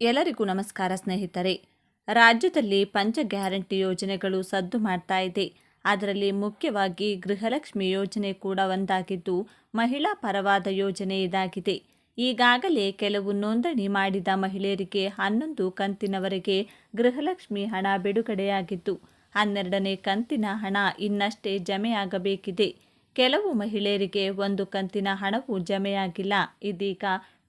ಎಲ್ಲರಿಗೂ ನಮಸ್ಕಾರ ಸ್ನೇಹಿತರೆ. ರಾಜ್ಯದಲ್ಲಿ ಪಂಚ ಗ್ಯಾರಂಟಿ ಯೋಜನೆಗಳು ಸದ್ದು ಮಾಡ್ತಾ ಇದೆ. ಅದರಲ್ಲಿ ಮುಖ್ಯವಾಗಿ ಗೃಹಲಕ್ಷ್ಮಿ ಯೋಜನೆ ಕೂಡ ಒಂದಾಗಿದ್ದು ಮಹಿಳಾ ಪರವಾದ ಯೋಜನೆ ಇದಾಗಿದೆ. ಈಗಾಗಲೇ ಕೆಲವು ನೋಂದಣಿ ಮಾಡಿದ ಮಹಿಳೆಯರಿಗೆ ಹನ್ನೊಂದು ಕಂತಿನವರೆಗೆ ಗೃಹಲಕ್ಷ್ಮಿ ಹಣ ಬಿಡುಗಡೆಯಾಗಿದ್ದು ಹನ್ನೆರಡನೇ ಕಂತಿನ ಹಣ ಇನ್ನಷ್ಟೇ ಜಮೆಯಾಗಬೇಕಿದೆ. ಕೆಲವು ಮಹಿಳೆಯರಿಗೆ ಒಂದು ಕಂತಿನ ಹಣವೂ ಜಮೆಯಾಗಿಲ್ಲ. ಇದೀಗ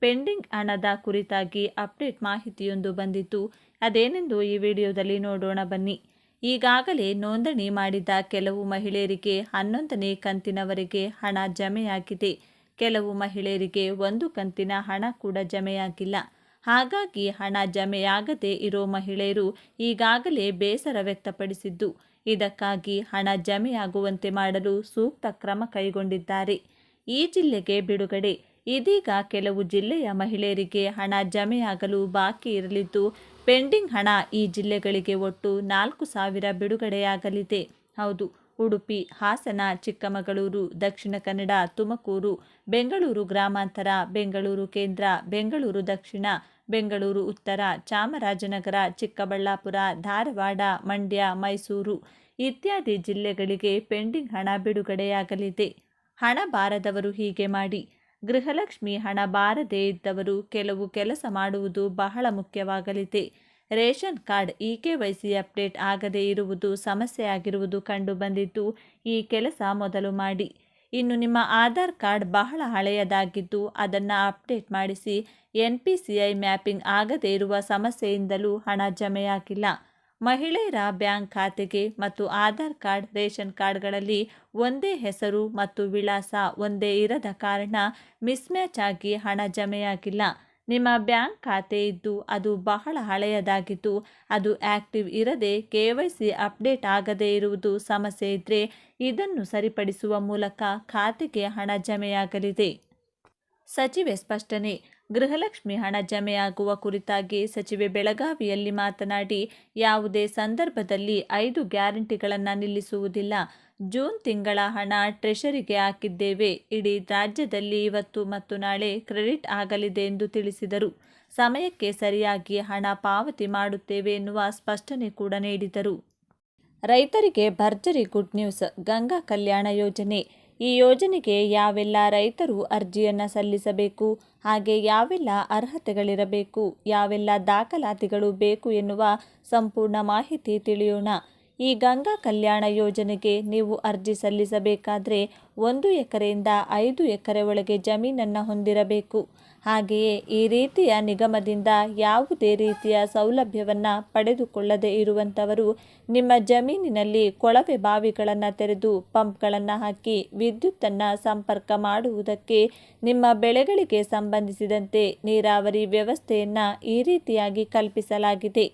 ಪೆಂಡಿಂಗ್ ಹಣದ ಕುರಿತಾಗಿ ಅಪ್ಡೇಟ್ ಮಾಹಿತಿಯೊಂದು ಬಂದಿತ್ತು. ಅದೇನೆಂದು ಈ ವಿಡಿಯೋದಲ್ಲಿ ನೋಡೋಣ ಬನ್ನಿ. ಈಗಾಗಲೇ ನೋಂದಣಿ ಮಾಡಿದ ಕೆಲವು ಮಹಿಳೆಯರಿಗೆ ಹನ್ನೊಂದನೇ ಕಂತಿನವರೆಗೆ ಹಣ ಜಮೆಯಾಗಿದೆ. ಕೆಲವು ಮಹಿಳೆಯರಿಗೆ ಒಂದು ಕಂತಿನ ಹಣ ಕೂಡ ಜಮೆಯಾಗಿಲ್ಲ. ಹಾಗಾಗಿ ಹಣ ಜಮೆಯಾಗದೇ ಇರೋ ಮಹಿಳೆಯರು ಈಗಾಗಲೇ ಬೇಸರ ವ್ಯಕ್ತಪಡಿಸಿದ್ದು. ಇದಕ್ಕಾಗಿ ಹಣ ಜಮೆಯಾಗುವಂತೆ ಮಾಡಲು ಸೂಕ್ತ ಕ್ರಮ ಕೈಗೊಂಡಿದ್ದಾರೆ. ಈ ಜಿಲ್ಲೆಗೆ ಬಿಡುಗಡೆ ಇದೀಗ ಕೆಲವು ಜಿಲ್ಲೆಯ ಮಹಿಳೆಯರಿಗೆ ಹಣ ಜಮೆಯಾಗಲು ಬಾಕಿ ಇರಲಿದ್ದು, ಪೆಂಡಿಂಗ್ ಹಣ ಈ ಜಿಲ್ಲೆಗಳಿಗೆ ಒಟ್ಟು ನಾಲ್ಕು ಸಾವಿರ ಬಿಡುಗಡೆಯಾಗಲಿದೆ. ಹೌದು, ಉಡುಪಿ, ಹಾಸನ, ಚಿಕ್ಕಮಗಳೂರು, ದಕ್ಷಿಣ ಕನ್ನಡ, ತುಮಕೂರು, ಬೆಂಗಳೂರು ಗ್ರಾಮಾಂತರ, ಬೆಂಗಳೂರು ಕೇಂದ್ರ, ಬೆಂಗಳೂರು ದಕ್ಷಿಣ, ಬೆಂಗಳೂರು ಉತ್ತರ, ಚಾಮರಾಜನಗರ, ಚಿಕ್ಕಬಳ್ಳಾಪುರ, ಧಾರವಾಡ, ಮಂಡ್ಯ, ಮೈಸೂರು ಇತ್ಯಾದಿ ಜಿಲ್ಲೆಗಳಿಗೆ ಪೆಂಡಿಂಗ್ ಹಣ ಬಿಡುಗಡೆಯಾಗಲಿದೆ. ಹಣ ಬಾರದವರು ಹೀಗೆ ಮಾಡಿ. ಗೃಹಲಕ್ಷ್ಮಿ ಹಣ ಬಾರದೇ ಇದ್ದವರು ಕೆಲವು ಕೆಲಸ ಮಾಡುವುದು ಬಹಳ ಮುಖ್ಯವಾಗಲಿದೆ. Ration card E K Y C update ಆಗದೇ ಇರುವುದು ಸಮಸ್ಯೆಯಾಗಿರುವುದು ಕಂಡುಬಂದಿದ್ದು ಈ ಕೆಲಸ ಮೊದಲು ಮಾಡಿ. ಇನ್ನು ನಿಮ್ಮ ಆಧಾರ್ ಕಾರ್ಡ್ ಬಹಳ ಹಳೆಯದಾಗಿದ್ದು ಅದನ್ನು ಅಪ್ಡೇಟ್ ಮಾಡಿಸಿ N P C I mapping ಆಗದೇ ಇರುವ ಸಮಸ್ಯೆಯಿಂದಲೂ ಹಣ ಜಮೆಯಾಗಿಲ್ಲ. ಮಹಿಳೆಯರ ಬ್ಯಾಂಕ್ ಖಾತೆಗೆ ಮತ್ತು ಆಧಾರ್ ಕಾರ್ಡ್, ರೇಷನ್ ಕಾರ್ಡ್ಗಳಲ್ಲಿ ಒಂದೇ ಹೆಸರು ಮತ್ತು ವಿಳಾಸ ಒಂದೇ ಇರದ ಕಾರಣ ಮಿಸ್ಮ್ಯಾಚ್ ಆಗಿ ಹಣ ಜಮೆಯಾಗಿಲ್ಲ. ನಿಮ್ಮ ಬ್ಯಾಂಕ್ ಖಾತೆ ಇದ್ದು ಅದು ಬಹಳ ಹಳೆಯದಾಗಿದ್ದು, ಅದು ಆಕ್ಟಿವ್ ಇರದೆ ಕೆ ವೈ ಸಿ ಅಪ್ಡೇಟ್ ಆಗದೇ ಇರುವುದು ಸಮಸ್ಯೆ ಇದ್ದರೆ ಇದನ್ನು ಸರಿಪಡಿಸುವ ಮೂಲಕ ಖಾತೆಗೆ ಹಣ ಜಮೆಯಾಗಲಿದೆ. ಸಚಿವೆ ಸ್ಪಷ್ಟನೆ ಗೃಹಲಕ್ಷ್ಮಿ ಹಣ ಜಮೆಯಾಗುವ ಕುರಿತಾಗಿ ಸಚಿವೆ ಬೆಳಗಾವಿಯಲ್ಲಿ ಮಾತನಾಡಿ, ಯಾವುದೇ ಸಂದರ್ಭದಲ್ಲಿ ಐದು ಗ್ಯಾರಂಟಿಗಳನ್ನು ನಿಲ್ಲಿಸುವುದಿಲ್ಲ. ಜೂನ್ ತಿಂಗಳ ಹಣ ಟ್ರೆಷರಿಗೆ ಹಾಕಿದ್ದೇವೆ. ಇಡೀ ರಾಜ್ಯದಲ್ಲಿ ಇವತ್ತು ಮತ್ತು ನಾಳೆ ಕ್ರೆಡಿಟ್ ಆಗಲಿದೆ ಎಂದು ತಿಳಿಸಿದರು. ಸಮಯಕ್ಕೆ ಸರಿಯಾಗಿ ಹಣ ಪಾವತಿ ಮಾಡುತ್ತೇವೆ ಎನ್ನುವ ಸ್ಪಷ್ಟನೆ ಕೂಡ ನೀಡಿದರು. ರೈತರಿಗೆ ಭರ್ಜರಿ ಗುಡ್ ನ್ಯೂಸ್, ಗಂಗಾ ಕಲ್ಯಾಣ ಯೋಜನೆ. ಈ ಯೋಜನೆಗೆ ಯಾವೆಲ್ಲ ರೈತರು ಅರ್ಜಿಯನ್ನು ಸಲ್ಲಿಸಬೇಕು, ಹಾಗೆ ಯಾವೆಲ್ಲ ಅರ್ಹತೆಗಳಿರಬೇಕು, ಯಾವೆಲ್ಲ ದಾಖಲಾತಿಗಳು ಬೇಕು ಎನ್ನುವ ಸಂಪೂರ್ಣ ಮಾಹಿತಿ ತಿಳಿಯೋಣ. ಈ ಗಂಗಾ ಕಲ್ಯಾಣ ಯೋಜನೆಗೆ ನೀವು ಅರ್ಜಿ ಸಲ್ಲಿಸಬೇಕಾದರೆ ಒಂದು ಎಕರೆಯಿಂದ ಐದು ಎಕರೆ ಒಳಗೆ ಜಮೀನನ್ನು ಹೊಂದಿರಬೇಕು. ಹಾಗೆಯೇ ಈ ರೀತಿಯ ನಿಗಮದಿಂದ ಯಾವುದೇ ರೀತಿಯ ಸೌಲಭ್ಯವನ್ನು ಪಡೆದುಕೊಳ್ಳದೆ ಇರುವಂಥವರು ನಿಮ್ಮ ಜಮೀನಿನಲ್ಲಿ ಕೊಳವೆ ಬಾವಿಗಳನ್ನು ತೆರೆದು ಪಂಪ್ಗಳನ್ನು ಹಾಕಿ ವಿದ್ಯುತ್ತನ್ನು ಸಂಪರ್ಕ ಮಾಡುವುದಕ್ಕೆ ನಿಮ್ಮ ಬೆಳೆಗಳಿಗೆ ಸಂಬಂಧಿಸಿದಂತೆ ನೀರಾವರಿ ವ್ಯವಸ್ಥೆಯನ್ನು ಈ ರೀತಿಯಾಗಿ ಕಲ್ಪಿಸಲಾಗಿದೆ.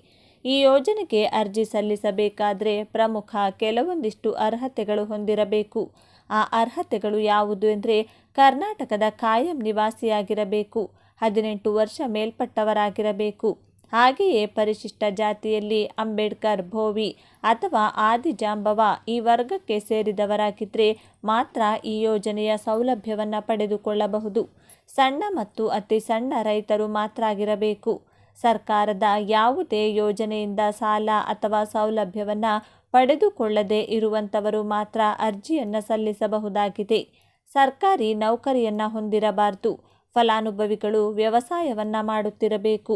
ಈ ಯೋಜನೆಗೆ ಅರ್ಜಿ ಸಲ್ಲಿಸಬೇಕಾದರೆ ಪ್ರಮುಖ ಕೆಲವೊಂದಿಷ್ಟು ಅರ್ಹತೆಗಳು ಹೊಂದಿರಬೇಕು. ಆ ಅರ್ಹತೆಗಳು ಯಾವುದು ಎಂದರೆ ಕರ್ನಾಟಕದ ಕಾಯಂ ನಿವಾಸಿಯಾಗಿರಬೇಕು, ಹದಿನೆಂಟು ವರ್ಷ ಮೇಲ್ಪಟ್ಟವರಾಗಿರಬೇಕು. ಹಾಗೆಯೇ ಪರಿಶಿಷ್ಟ ಜಾತಿಯಲ್ಲಿ ಅಂಬೇಡ್ಕರ್ ಭೋವಿ ಅಥವಾ ಆದಿಜಾಂಬವ ಈ ವರ್ಗಕ್ಕೆ ಸೇರಿದವರಾಗಿದ್ದರೆ ಮಾತ್ರ ಈ ಯೋಜನೆಯ ಸೌಲಭ್ಯವನ್ನು ಪಡೆದುಕೊಳ್ಳಬಹುದು. ಸಣ್ಣ ಮತ್ತು ಅತಿ ಸಣ್ಣ ರೈತರು ಮಾತ್ರ ಆಗಿರಬೇಕು. ಸರ್ಕಾರದ ಯಾವುದೇ ಯೋಜನೆಯಿಂದ ಸಾಲ ಅಥವಾ ಸೌಲಭ್ಯವನ್ನು ಪಡೆದುಕೊಳ್ಳದೆ ಇರುವಂಥವರು ಮಾತ್ರ ಅರ್ಜಿಯನ್ನು ಸಲ್ಲಿಸಬಹುದಾಗಿದೆ. ಸರ್ಕಾರಿ ನೌಕರಿಯನ್ನು ಹೊಂದಿರಬಾರದು. ಫಲಾನುಭವಿಗಳು ವ್ಯವಸಾಯವನ್ನು ಮಾಡುತ್ತಿರಬೇಕು.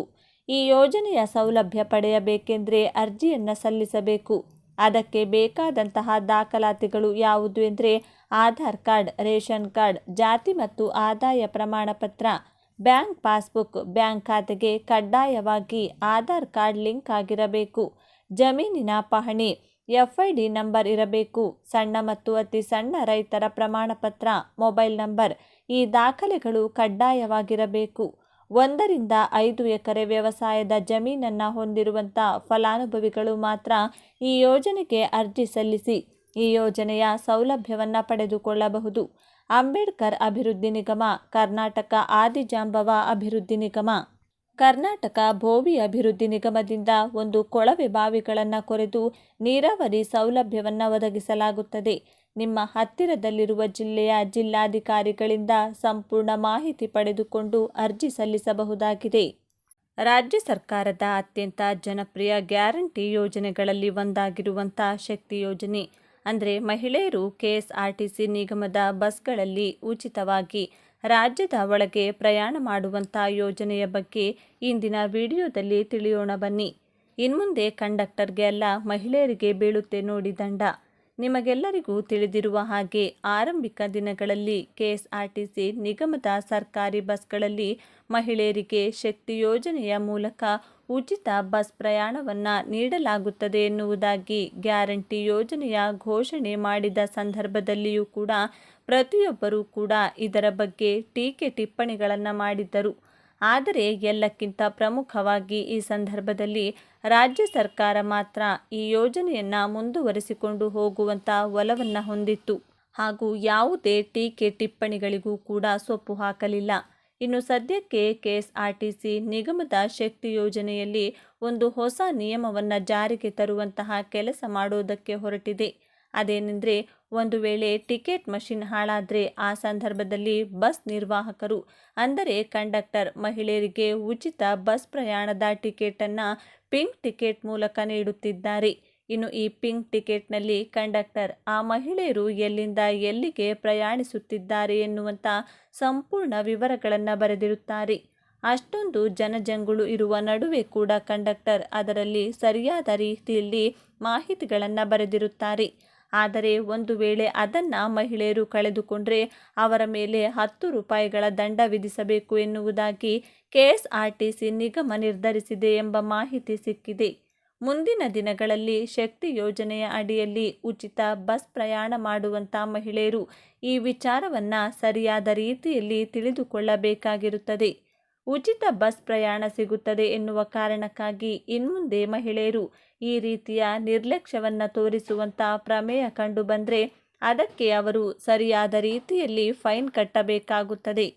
ಈ ಯೋಜನೆಯ ಸೌಲಭ್ಯ ಪಡೆಯಬೇಕೆಂದರೆ ಅರ್ಜಿಯನ್ನು ಸಲ್ಲಿಸಬೇಕು. ಅದಕ್ಕೆ ಬೇಕಾದಂತಹ ದಾಖಲಾತಿಗಳು ಯಾವುದು ಎಂದರೆ ಆಧಾರ್ ಕಾರ್ಡ್, ರೇಷನ್ ಕಾರ್ಡ್, ಜಾತಿ ಮತ್ತು ಆದಾಯ ಪ್ರಮಾಣ ಪತ್ರ ಬ್ಯಾಂಕ್ ಪಾಸ್ಬುಕ್ ಬ್ಯಾಂಕ್ ಖಾತೆಗೆ ಕಡ್ಡಾಯವಾಗಿ ಆಧಾರ್ ಕಾರ್ಡ್ ಲಿಂಕ್ ಆಗಿರಬೇಕು. ಜಮೀನಿನ ಪಹಣಿ ಎಫ್ ಐ ಡಿ ನಂಬರ್ ಇರಬೇಕು. ಸಣ್ಣ ಮತ್ತು ಅತಿ ಸಣ್ಣ ರೈತರ ಪ್ರಮಾಣಪತ್ರ ಮೊಬೈಲ್ ನಂಬರ್ ಈ ದಾಖಲೆಗಳು ಕಡ್ಡಾಯವಾಗಿರಬೇಕು. ಒಂದರಿಂದ ಐದು ಎಕರೆ ವ್ಯವಸಾಯದ ಜಮೀನನ್ನು ಹೊಂದಿರುವಂಥ ಫಲಾನುಭವಿಗಳು ಮಾತ್ರ ಈ ಯೋಜನೆಗೆ ಅರ್ಜಿ ಸಲ್ಲಿಸಿ ಈ ಯೋಜನೆಯ ಸೌಲಭ್ಯವನ್ನು ಪಡೆದುಕೊಳ್ಳಬಹುದು. ಅಂಬೇಡ್ಕರ್ ಅಭಿವೃದ್ಧಿ ನಿಗಮ, ಕರ್ನಾಟಕ ಆದಿಜಾಂಬವ ಅಭಿವೃದ್ಧಿ ನಿಗಮ. ಕರ್ನಾಟಕ ಭೋವಿ ಅಭಿವೃದ್ಧಿ ನಿಗಮದಿಂದ ಒಂದು ಕೊಳವೆ ಬಾವಿಗಳನ್ನು ಕೊರೆದು ನೀರಾವರಿ ಸೌಲಭ್ಯವನ್ನು ಒದಗಿಸಲಾಗುತ್ತದೆ. ನಿಮ್ಮ ಹತ್ತಿರದಲ್ಲಿರುವ ಜಿಲ್ಲೆಯ ಜಿಲ್ಲಾಧಿಕಾರಿಗಳಿಂದ ಸಂಪೂರ್ಣ ಮಾಹಿತಿ ಪಡೆದುಕೊಂಡು ಅರ್ಜಿ ಸಲ್ಲಿಸಬಹುದಾಗಿದೆ. ರಾಜ್ಯ ಸರ್ಕಾರದ ಅತ್ಯಂತ ಜನಪ್ರಿಯ ಗ್ಯಾರಂಟಿ ಯೋಜನೆಗಳಲ್ಲಿ ಒಂದಾಗಿರುವಂಥ ಶಕ್ತಿ ಯೋಜನೆ ಅಂದರೆ ಮಹಿಳೆಯರು ಕೆಎಸ್ಆರ್ಟಿಸಿ ನಿಗಮದ ಬಸ್ಗಳಲ್ಲಿ ಉಚಿತವಾಗಿ ರಾಜ್ಯದ ಒಳಗೆ ಪ್ರಯಾಣ ಮಾಡುವಂಥ ಯೋಜನೆಯ ಬಗ್ಗೆ ಇಂದಿನ ವಿಡಿಯೋದಲ್ಲಿ ತಿಳಿಯೋಣ ಬನ್ನಿ. ಇನ್ಮುಂದೆ ಕಂಡಕ್ಟರ್ಗೆ ಅಲ್ಲ, ಮಹಿಳೆಯರಿಗೆ ಬೀಳುತ್ತೆ ನೋಡಿ ದಂಡ. ನಿಮಗೆಲ್ಲರಿಗೂ ತಿಳಿದಿರುವ ಹಾಗೆ ಆರಂಭಿಕ ದಿನಗಳಲ್ಲಿ ಕೆಎಸ್ಆರ್ಟಿಸಿ ನಿಗಮದ ಸರ್ಕಾರಿ ಬಸ್ಗಳಲ್ಲಿ ಮಹಿಳೆಯರಿಗೆ ಶಕ್ತಿ ಯೋಜನೆಯ ಮೂಲಕ ಉಚಿತ ಬಸ್ ಪ್ರಯಾಣವನ್ನು ನೀಡಲಾಗುತ್ತದೆ ಎನ್ನುವುದಾಗಿ ಗ್ಯಾರಂಟಿ ಯೋಜನೆಯ ಘೋಷಣೆ ಮಾಡಿದ ಸಂದರ್ಭದಲ್ಲಿಯೂ ಕೂಡ ಪ್ರತಿಯೊಬ್ಬರೂ ಕೂಡ ಇದರ ಬಗ್ಗೆ ಟೀಕೆ ಟಿಪ್ಪಣಿಗಳನ್ನು ಮಾಡಿದ್ದರು. ಆದರೆ ಎಲ್ಲಕ್ಕಿಂತ ಪ್ರಮುಖವಾಗಿ ಈ ಸಂದರ್ಭದಲ್ಲಿ ರಾಜ್ಯ ಸರ್ಕಾರ ಮಾತ್ರ ಈ ಯೋಜನೆಯನ್ನು ಮುಂದುವರಿಸಿಕೊಂಡು ಹೋಗುವಂಥ ಒಲವನ್ನು ಹೊಂದಿತ್ತು. ಹಾಗೂ ಯಾವುದೇ ಟೀಕೆ ಟಿಪ್ಪಣಿಗಳಿಗೂ ಕೂಡ ಸೊಪ್ಪು ಹಾಕಲಿಲ್ಲ. ಇನ್ನು ಸದ್ಯಕ್ಕೆ ಕೆಎಸ್ಆರ್ಟಿಸಿ ನಿಗಮದ ಶಕ್ತಿ ಯೋಜನೆಯಲ್ಲಿ ಒಂದು ಹೊಸ ನಿಯಮವನ್ನು ಜಾರಿಗೆ ತರುವಂತಹ ಕೆಲಸ ಮಾಡುವುದಕ್ಕೆ ಹೊರಟಿದೆ. ಅದೇನೆಂದರೆ, ಒಂದು ವೇಳೆ ಟಿಕೆಟ್ ಮಷಿನ್ ಹಾಳಾದರೆ ಆ ಸಂದರ್ಭದಲ್ಲಿ ಬಸ್ ನಿರ್ವಾಹಕರು, ಅಂದರೆ ಕಂಡಕ್ಟರ್ ಮಹಿಳೆಯರಿಗೆ ಉಚಿತ ಬಸ್ ಪ್ರಯಾಣದ ಟಿಕೆಟನ್ನು ಪಿಂಕ್ ಟಿಕೆಟ್ ಮೂಲಕ ನೀಡುತ್ತಿದ್ದಾರೆ. ಇನ್ನು ಈ ಪಿಂಕ್ ಟಿಕೆಟ್ನಲ್ಲಿ ಕಂಡಕ್ಟರ್, ಆ ಮಹಿಳೆಯರು ಎಲ್ಲಿಂದ ಎಲ್ಲಿಗೆ ಪ್ರಯಾಣಿಸುತ್ತಿದ್ದಾರೆ ಎನ್ನುವಂಥ ಸಂಪೂರ್ಣ ವಿವರಗಳನ್ನು ಬರೆದಿರುತ್ತಾರೆ. ಅಷ್ಟೊಂದು ಜನಜಂಗುಳು ಇರುವ ನಡುವೆ ಕೂಡ ಕಂಡಕ್ಟರ್ ಅದರಲ್ಲಿ ಸರಿಯಾದ ರೀತಿಯಲ್ಲಿ ಮಾಹಿತಿಗಳನ್ನು ಬರೆದಿರುತ್ತಾರೆ. ಆದರೆ ಒಂದು ವೇಳೆ ಅದನ್ನು ಮಹಿಳೆಯರು ಕಳೆದುಕೊಂಡರೆ ಅವರ ಮೇಲೆ ಹತ್ತು ರೂಪಾಯಿಗಳ ದಂಡ ವಿಧಿಸಬೇಕು ಎನ್ನುವುದಾಗಿ ಕೆಎಸ್ಆರ್ಟಿಸಿ ನಿಗಮ ನಿರ್ಧರಿಸಿದೆ ಎಂಬ ಮಾಹಿತಿ ಸಿಕ್ಕಿದೆ. ಮುಂದಿನ ದಿನಗಳಲ್ಲಿ ಶಕ್ತಿ ಯೋಜನೆಯ ಅಡಿಯಲ್ಲಿ ಉಚಿತ ಬಸ್ ಪ್ರಯಾಣ ಮಾಡುವಂಥ ಮಹಿಳೆಯರು ಈ ವಿಚಾರವನ್ನು ಸರಿಯಾದ ರೀತಿಯಲ್ಲಿ ತಿಳಿದುಕೊಳ್ಳಬೇಕಾಗಿರುತ್ತದೆ. ಉಚಿತ ಬಸ್ ಪ್ರಯಾಣ ಸಿಗುತ್ತದೆ ಎನ್ನುವ ಕಾರಣಕ್ಕಾಗಿ ಇನ್ಮುಂದೆ ಮಹಿಳೆಯರು ಈ ರೀತಿಯ ನಿರ್ಲಕ್ಷ್ಯವನ್ನು ತೋರಿಸುವಂಥ ಪ್ರಮೇಯ ಕಂಡುಬಂದರೆ ಅದಕ್ಕೆ ಅವರು ಸರಿಯಾದ ರೀತಿಯಲ್ಲಿ ಫೈನ್ ಕಟ್ಟಬೇಕಾಗುತ್ತದೆ.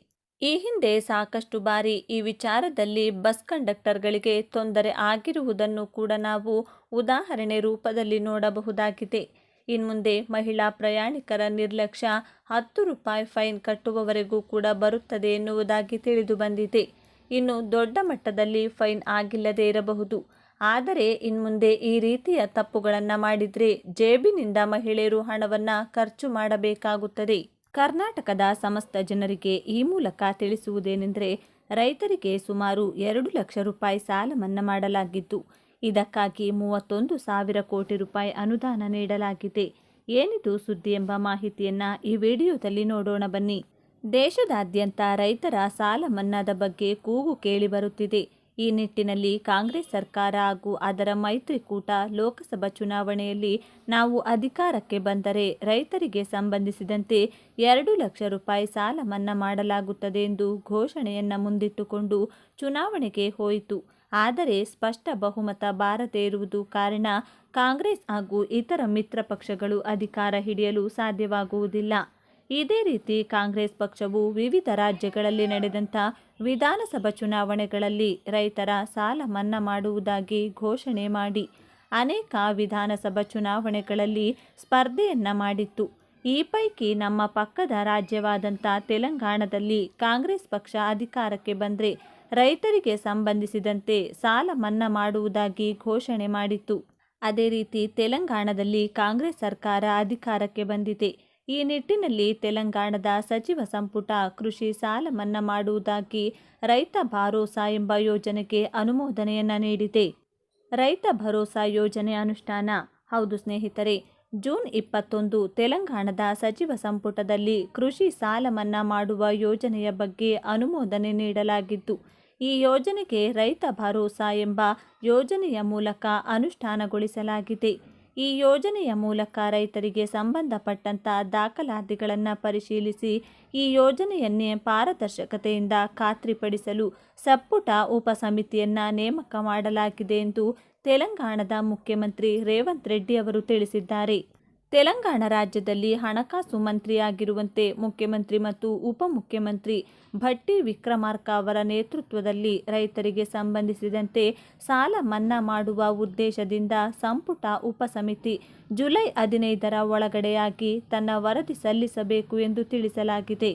ಈ ಹಿಂದೆ ಸಾಕಷ್ಟು ಬಾರಿ ಈ ವಿಚಾರದಲ್ಲಿ ಬಸ್ ಕಂಡಕ್ಟರ್ಗಳಿಗೆ ತೊಂದರೆ ಆಗಿರುವುದನ್ನು ಕೂಡ ನಾವು ಉದಾಹರಣೆ ರೂಪದಲ್ಲಿ ನೋಡಬಹುದಾಗಿದೆ. ಇನ್ಮುಂದೆ ಮಹಿಳಾ ಪ್ರಯಾಣಿಕರ ನಿರ್ಲಕ್ಷ್ಯ ಹತ್ತು ರೂಪಾಯಿ ಫೈನ್ ಕಟ್ಟುವವರೆಗೂ ಕೂಡ ಬರುತ್ತದೆ ಎನ್ನುವುದಾಗಿ ತಿಳಿದು ಬಂದಿದೆ. ಇನ್ನು ದೊಡ್ಡ ಮಟ್ಟದಲ್ಲಿ ಫೈನ್ ಆಗಿಲ್ಲದೆ ಇರಬಹುದು. ಆದರೆ ಇನ್ಮುಂದೆ ಈ ರೀತಿಯ ತಪ್ಪುಗಳನ್ನು ಮಾಡಿದರೆ ಜೇಬಿನಿಂದ ಮಹಿಳೆಯರು ಹಣವನ್ನು ಖರ್ಚು ಮಾಡಬೇಕಾಗುತ್ತದೆ. ಕರ್ನಾಟಕದ ಸಮಸ್ತ ಜನರಿಗೆ ಈ ಮೂಲಕ ತಿಳಿಸುವುದೇನೆಂದರೆ ರೈತರಿಗೆ ಸುಮಾರು ಎರಡು ಲಕ್ಷ ರೂಪಾಯಿ ಸಾಲ ಮನ್ನಾ ಮಾಡಲಾಗಿದ್ದು, ಇದಕ್ಕಾಗಿ ಮೂವತ್ತೊಂದು ಸಾವಿರ ಕೋಟಿ ರೂಪಾಯಿ ಅನುದಾನ ನೀಡಲಾಗಿದೆ. ಏನಿದು ಸುದ್ದಿ ಎಂಬ ಮಾಹಿತಿಯನ್ನು ಈ ವಿಡಿಯೋದಲ್ಲಿ ನೋಡೋಣ ಬನ್ನಿ. ದೇಶದಾದ್ಯಂತ ರೈತರ ಸಾಲ ಮನ್ನಾದ ಬಗ್ಗೆ ಕೂಗು ಕೇಳಿಬರುತ್ತಿದೆ ಈ ನಿಟ್ಟಿನಲ್ಲಿ ಕಾಂಗ್ರೆಸ್ ಸರ್ಕಾರ ಹಾಗೂ ಅದರ ಮೈತ್ರಿಕೂಟ ಲೋಕಸಭಾ ಚುನಾವಣೆಯಲ್ಲಿ ನಾವು ಅಧಿಕಾರಕ್ಕೆ ಬಂದರೆ ರೈತರಿಗೆ ಸಂಬಂಧಿಸಿದಂತೆ ಎರಡು ಲಕ್ಷ ರೂಪಾಯಿ ಸಾಲ ಮನ್ನಾ ಮಾಡಲಾಗುತ್ತದೆ ಎಂದು ಘೋಷಣೆಯನ್ನು ಮುಂದಿಟ್ಟುಕೊಂಡು ಚುನಾವಣೆಗೆ ಹೋಯಿತು. ಆದರೆ ಸ್ಪಷ್ಟ ಬಹುಮತ ಬಾರದೇ ಇರುವುದು ಕಾರಣ ಕಾಂಗ್ರೆಸ್ ಹಾಗೂ ಇತರ ಮಿತ್ರ ಪಕ್ಷಗಳು ಅಧಿಕಾರ ಹಿಡಿಯಲು ಸಾಧ್ಯವಾಗುವುದಿಲ್ಲ. ಇದೇ ರೀತಿ ಕಾಂಗ್ರೆಸ್ ಪಕ್ಷವು ವಿವಿಧ ರಾಜ್ಯಗಳಲ್ಲಿ ನಡೆದಂಥ ವಿಧಾನಸಭಾ ಚುನಾವಣೆಗಳಲ್ಲಿ ರೈತರ ಸಾಲ ಮನ್ನಾ ಮಾಡುವುದಾಗಿ ಘೋಷಣೆ ಮಾಡಿ. ಅನೇಕ ವಿಧಾನಸಭಾ ಚುನಾವಣೆಗಳಲ್ಲಿ ಸ್ಪರ್ಧೆಯನ್ನ ಮಾಡಿತ್ತು. ಈ ಪೈಕಿ ನಮ್ಮ ಪಕ್ಕದ ರಾಜ್ಯವಾದಂಥ ತೆಲಂಗಾಣದಲ್ಲಿ ಕಾಂಗ್ರೆಸ್ ಪಕ್ಷ ಅಧಿಕಾರಕ್ಕೆ ಬಂದರೆ ರೈತರಿಗೆ ಸಂಬಂಧಿಸಿದಂತೆ ಸಾಲ ಮನ್ನಾ ಮಾಡುವುದಾಗಿ ಘೋಷಣೆ ಮಾಡಿತ್ತು. ಅದೇ ರೀತಿ ತೆಲಂಗಾಣದಲ್ಲಿ ಕಾಂಗ್ರೆಸ್ ಸರ್ಕಾರ ಅಧಿಕಾರಕ್ಕೆ ಬಂದಿದೆ. ಈ ನಿಟ್ಟಿನಲ್ಲಿ ತೆಲಂಗಾಣದ ಸಚಿವ ಸಂಪುಟ ಕೃಷಿ ಸಾಲ ಮನ್ನಾ ಮಾಡುವುದಾಗಿ ರೈತ ಭರೋಸಾ ಎಂಬ ಯೋಜನೆಗೆ ಅನುಮೋದನೆಯನ್ನು ನೀಡಿದೆ. ರೈತ ಭರೋಸಾ ಯೋಜನೆ ಅನುಷ್ಠಾನ, ಹೌದು ಸ್ನೇಹಿತರೆ, ಜೂನ್ ಇಪ್ಪತ್ತೊಂದು ತೆಲಂಗಾಣದ ಸಚಿವ ಸಂಪುಟದಲ್ಲಿ ಕೃಷಿ ಸಾಲ ಮನ್ನಾ ಮಾಡುವ ಯೋಜನೆಯ ಬಗ್ಗೆ ಅನುಮೋದನೆ ನೀಡಲಾಗಿದ್ದು, ಈ ಯೋಜನೆಗೆ ರೈತ ಭರೋಸಾ ಎಂಬ ಯೋಜನೆಯ ಮೂಲಕ ಅನುಷ್ಠಾನಗೊಳಿಸಲಾಗಿದೆ. ಈ ಯೋಜನೆಯ ಮೂಲಕ ರೈತರಿಗೆ ಸಂಬಂಧಪಟ್ಟಂತಹ ದಾಖಲಾತಿಗಳನ್ನು ಪರಿಶೀಲಿಸಿ ಈ ಯೋಜನೆಯನ್ನೇ ಪಾರದರ್ಶಕತೆಯಿಂದ ಖಾತ್ರಿಪಡಿಸಲು ಸಪ್ಪುಟ ಉಪಸಮಿತಿಯನ್ನ ನೇಮಕ ಮಾಡಲಾಗಿದೆ ಎಂದು ತೆಲಂಗಾಣದ ಮುಖ್ಯಮಂತ್ರಿ ರೇವಂತ್ ರೆಡ್ಡಿ ಅವರು ತಿಳಿಸಿದ್ದಾರೆ. ತೆಲಂಗಾಣ ರಾಜ್ಯದಲ್ಲಿ ಹಣಕಾಸು ಮಂತ್ರಿಯಾಗಿರುವಂತೆ ಮುಖ್ಯಮಂತ್ರಿ ಮತ್ತು ಉಪಮುಖ್ಯಮಂತ್ರಿ ಭಟ್ಟಿ ವಿಕ್ರಮಾರ್ಕ ಅವರ ನೇತೃತ್ವದಲ್ಲಿ ರೈತರಿಗೆ ಸಂಬಂಧಿಸಿದಂತೆ ಸಾಲ ಮನ್ನಾ ಮಾಡುವ ಉದ್ದೇಶದಿಂದ ಸಂಪುಟ ಉಪಸಮಿತಿ ಜುಲೈ ಹದಿನೈದರ ಒಳಗಡೆಯಾಗಿ ತನ್ನ ವರದಿ ಸಲ್ಲಿಸಬೇಕು ಎಂದು ತಿಳಿಸಲಾಗಿದೆ.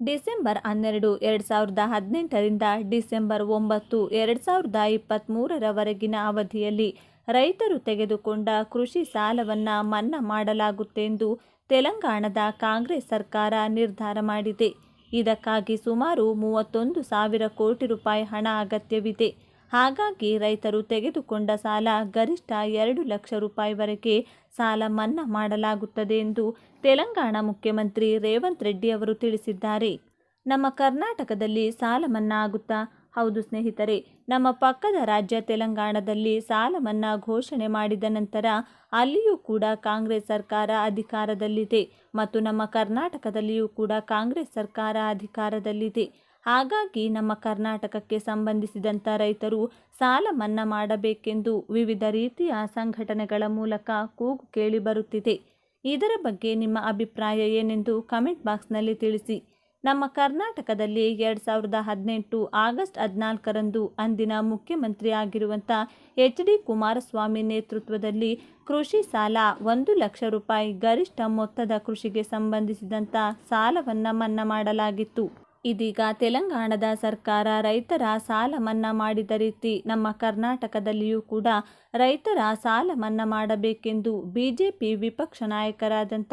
ಡಿಸೆಂಬರ್ ಹನ್ನೆರಡು, ಎರಡು ಸಾವಿರದ ಹದಿನೆಂಟರಿಂದ ಡಿಸೆಂಬರ್ ಒಂಬತ್ತು, ಎರಡು ಸಾವಿರದ ಇಪ್ಪತ್ತ್ಮೂರರವರೆಗಿನ ಅವಧಿಯಲ್ಲಿ ರೈತರು ತೆಗೆದುಕೊಂಡ ಕೃಷಿ ಸಾಲವನ್ನು ಮನ್ನಾ ಮಾಡಲಾಗುತ್ತೆಂದು ತೆಲಂಗಾಣದ ಕಾಂಗ್ರೆಸ್ ಸರ್ಕಾರ ನಿರ್ಧಾರ ಮಾಡಿದೆ. ಇದಕ್ಕಾಗಿ ಸುಮಾರು ಮೂವತ್ತೊಂದು ಸಾವಿರ ಕೋಟಿ ರೂಪಾಯಿ ಹಣ ಅಗತ್ಯವಿದೆ. ಹಾಗಾಗಿ ರೈತರು ತೆಗೆದುಕೊಂಡ ಸಾಲ ಗರಿಷ್ಠ ಎರಡು ಲಕ್ಷ ರೂಪಾಯಿವರೆಗೆ ಸಾಲ ಮನ್ನಾ ಮಾಡಲಾಗುತ್ತದೆ ಎಂದು ತೆಲಂಗಾಣ ಮುಖ್ಯಮಂತ್ರಿ ರೇವಂತ್ ರೆಡ್ಡಿ ಅವರು ತಿಳಿಸಿದ್ದಾರೆ. ನಮ್ಮ ಕರ್ನಾಟಕದಲ್ಲಿ ಸಾಲ ಮನ್ನಾ ಆಗುತ್ತಾ? ಹೌದು ಸ್ನೇಹಿತರೆ, ನಮ್ಮ ಪಕ್ಕದ ರಾಜ್ಯ ತೆಲಂಗಾಣದಲ್ಲಿ ಸಾಲ ಮನ್ನಾ ಘೋಷಣೆ ಮಾಡಿದ ನಂತರ ಅಲ್ಲಿಯೂ ಕೂಡ ಕಾಂಗ್ರೆಸ್ ಸರ್ಕಾರ ಅಧಿಕಾರದಲ್ಲಿದೆ ಮತ್ತು ನಮ್ಮ ಕರ್ನಾಟಕದಲ್ಲಿಯೂ ಕೂಡ ಕಾಂಗ್ರೆಸ್ ಸರ್ಕಾರ ಅಧಿಕಾರದಲ್ಲಿದೆ. ಹಾಗಾಗಿ ನಮ್ಮ ಕರ್ನಾಟಕಕ್ಕೆ ಸಂಬಂಧಿಸಿದಂಥ ರೈತರು ಸಾಲ ಮನ್ನಾ ಮಾಡಬೇಕೆಂದು ವಿವಿಧ ರೀತಿಯ ಸಂಘಟನೆಗಳ ಮೂಲಕ ಕೂಗು ಕೇಳಿಬರುತ್ತಿದೆ ಇದರ ಬಗ್ಗೆ ನಿಮ್ಮ ಅಭಿಪ್ರಾಯ ಏನೆಂದು ಕಮೆಂಟ್ ಬಾಕ್ಸ್ನಲ್ಲಿ ತಿಳಿಸಿ. ನಮ್ಮ ಕರ್ನಾಟಕದಲ್ಲಿ ಎರಡು ಸಾವಿರದ ಹದಿನೆಂಟು ಆಗಸ್ಟ್ ಹದಿನಾಲ್ಕರಂದು ಅಂದಿನ ಮುಖ್ಯಮಂತ್ರಿ ಆಗಿರುವಂಥ ಎಚ್ ಡಿ ಕುಮಾರಸ್ವಾಮಿ ನೇತೃತ್ವದಲ್ಲಿ ಕೃಷಿ ಸಾಲ ಒಂದು ಲಕ್ಷ ರೂಪಾಯಿ ಗರಿಷ್ಠ ಮೊತ್ತದ ಕೃಷಿಗೆ ಸಂಬಂಧಿಸಿದಂಥ ಸಾಲವನ್ನು ಮನ್ನಾ ಮಾಡಲಾಗಿತ್ತು. ಇದೀಗ ತೆಲಂಗಾಣದ ಸರ್ಕಾರ ರೈತರ ಸಾಲ ಮನ್ನಾ ಮಾಡಿದ ರೀತಿ ನಮ್ಮ ಕರ್ನಾಟಕದಲ್ಲಿಯೂ ಕೂಡ ರೈತರ ಸಾಲ ಮನ್ನಾ ಮಾಡಬೇಕೆಂದು ಬಿಜೆಪಿ ವಿಪಕ್ಷ ನಾಯಕರಾದಂಥ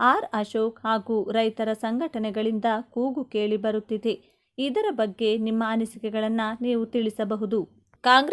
ಆರ್ ಅಶೋಕ್ ಹಾಗೂ ರೈತರ ಸಂಘಟನೆಗಳಿಂದ ಕೂಗು ಕೇಳಿ ಬರುತ್ತಿದೆ. ಇದರ ಬಗ್ಗೆ ನಿಮ್ಮ ಅನಿಸಿಕೆಗಳನ್ನು ನೀವು ತಿಳಿಸಬಹುದು. ಕಾಂಗ್ರೆಸ್